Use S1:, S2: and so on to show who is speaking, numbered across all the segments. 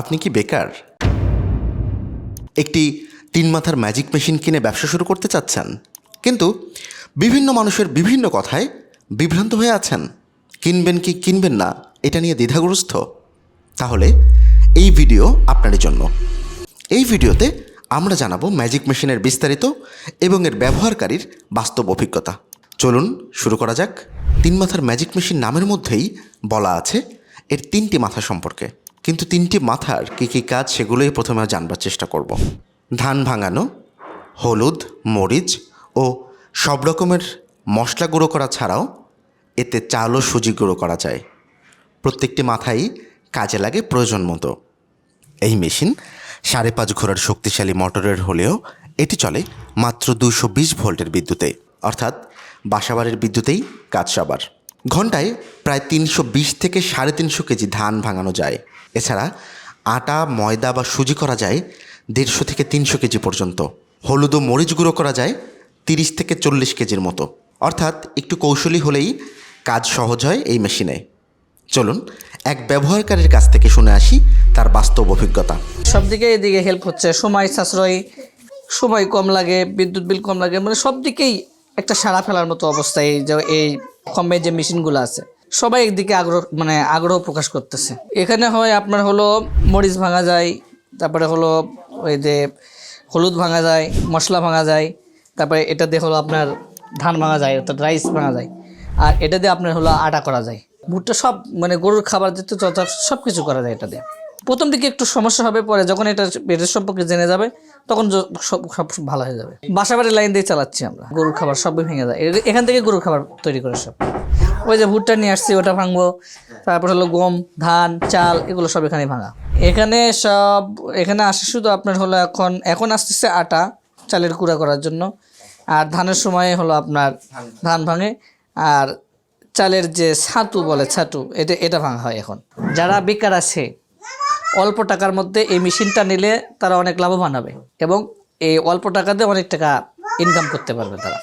S1: আপনি কি বেকার? একটি তিন মাথার ম্যাজিক মেশিন কিনে ব্যবসা শুরু করতে চাচ্ছেন। কিন্তু বিভিন্ন মানুষের বিভিন্ন কথায় বিভ্রান্ত হয়ে আছেন। কিনবেন কি কিনবেন না, এটা নিয়ে দ্বিধাগ্রস্ত। তাহলে এই ভিডিও আপনার জন্য। এই ভিডিওতে আমরা জানাব ম্যাজিক মেশিনের বিস্তারিত এবং এর ব্যবহারকারীর বাস্তব অভিজ্ঞতা। চলুন শুরু করা যাক। তিন মাথার ম্যাজিক মেশিন নামের মধ্যেই বলা আছে এর তিনটি মাথা সম্পর্কে। কিন্তু তিনটি মাথার কী কী কাজ সেগুলোই প্রথমে জানবার চেষ্টা করব। ধান ভাঙানো, হলুদ, মরিচ ও সব রকমের মশলা গুঁড়ো করা ছাড়াও এতে চাল ও সুজি গুঁড়ো করা যায়। প্রত্যেকটি মাথাই কাজে লাগে প্রয়োজন মতো। এই মেশিন সাড়ে পাঁচ ঘোড়ার শক্তিশালী মোটরের হলেও এটি চলে মাত্র দুশো বিশ ভোল্টের বিদ্যুতে। অর্থাৎ বাসাবাড়ির বিদ্যুতেই কাজ সবার। ঘন্টায় প্রায় তিনশো বিশ থেকে সাড়ে তিনশো কেজি ধান ভাঙানো যায়। এছাড়া আটা, ময়দা বা সুজি করা যায় দেড়শো থেকে তিনশো কেজি পর্যন্ত। হলুদ ও মরিচ গুঁড়ো করা যায় তিরিশ থেকে চল্লিশ কেজির মতো। অর্থাৎ একটু কৌশলী হলেই কাজ সহজ হয় এই মেশিনে। চলুন এক ব্যবহারকারীর কাছ থেকে শুনে আসি তার বাস্তব অভিজ্ঞতা।
S2: সব দিকে এদিকে হেল্প হচ্ছে। সময় সাশ্রয়, সময় কম লাগে, বিদ্যুৎ বিল কম লাগে মানে সব দিকেই একটা সাড়া ফেলার মতো অবস্থা এই যে, এই কমে যে মেশিনগুলো আছে, সবাই একদিকে আগ্রহ মানে আগ্রহ প্রকাশ করতেছে। এখানে হয় আপনার হলো মরিচ ভাঙা যায়, তারপরে হলো ওই যে হলুদ ভাঙা যায়, মশলা ভাঙা যায়, তারপরে এটা দিয়ে হলো আপনার ধান ভাঙা যায়, অর্থাৎ রাইস ভাঙা যায়, আর এটা দিয়ে আপনার হলো আটা করা যায়। ভুট্টা সব মানে গরুর খাবার যেতে সব কিছু করা যায় এটা দিয়ে। প্রথম দিকে একটু সমস্যা হবে, পরে যখন এটা এটার সম্পর্কে জেনে যাবে তখন সব সব ভালো হয়ে যাবে। বাসাবাড়ির লাইন দিয়ে চালাচ্ছি আমরা। গরুর খাবার সবই ভেঙে যায়। এখান থেকে গরুর খাবার তৈরি করে সব। ওই যে ভুট্টা নিয়ে আসছি, ওটা ভাঙবো। তারপর হলো গম, ধান, চাল, এগুলো সব এখানে ভাঙা। এখানে সব, এখানে আসে শুধু আপনার হলো এখন এখন আসতেছে আটা, চালের কুড়া করার জন্য। আর ধানের সময় হলো আপনার ধান ভাঙে। আর চালের যে ছাতু বলে, ছাতু, এটা এটা ভাঙা হয় এখন। যারা বেকার আছে অল্প টাকার মধ্যে এই মেশিনটা নিলে তারা অনেক লাভবান হবে এবং এই অল্প টাকাতে অনেক টাকা ইনকাম করতে পারবে তারা।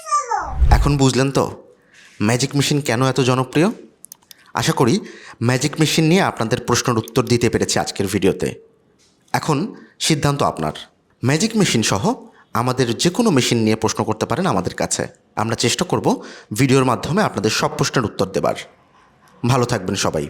S1: এখন বুঝলেন তো ম্যাজিক মেশিন কেন এত জনপ্রিয়? আশা করি ম্যাজিক মেশিন নিয়ে আপনাদের প্রশ্নের উত্তর দিতে পেরেছি আজকের ভিডিওতে। এখন সিদ্ধান্ত আপনার। ম্যাজিক মেশিন সহ আমাদের যে কোনো মেশিন নিয়ে প্রশ্ন করতে পারেন আমাদের কাছে। আমরা চেষ্টা করব ভিডিওর মাধ্যমে আপনাদের সব প্রশ্নের উত্তর দেবার। ভালো থাকবেন সবাই।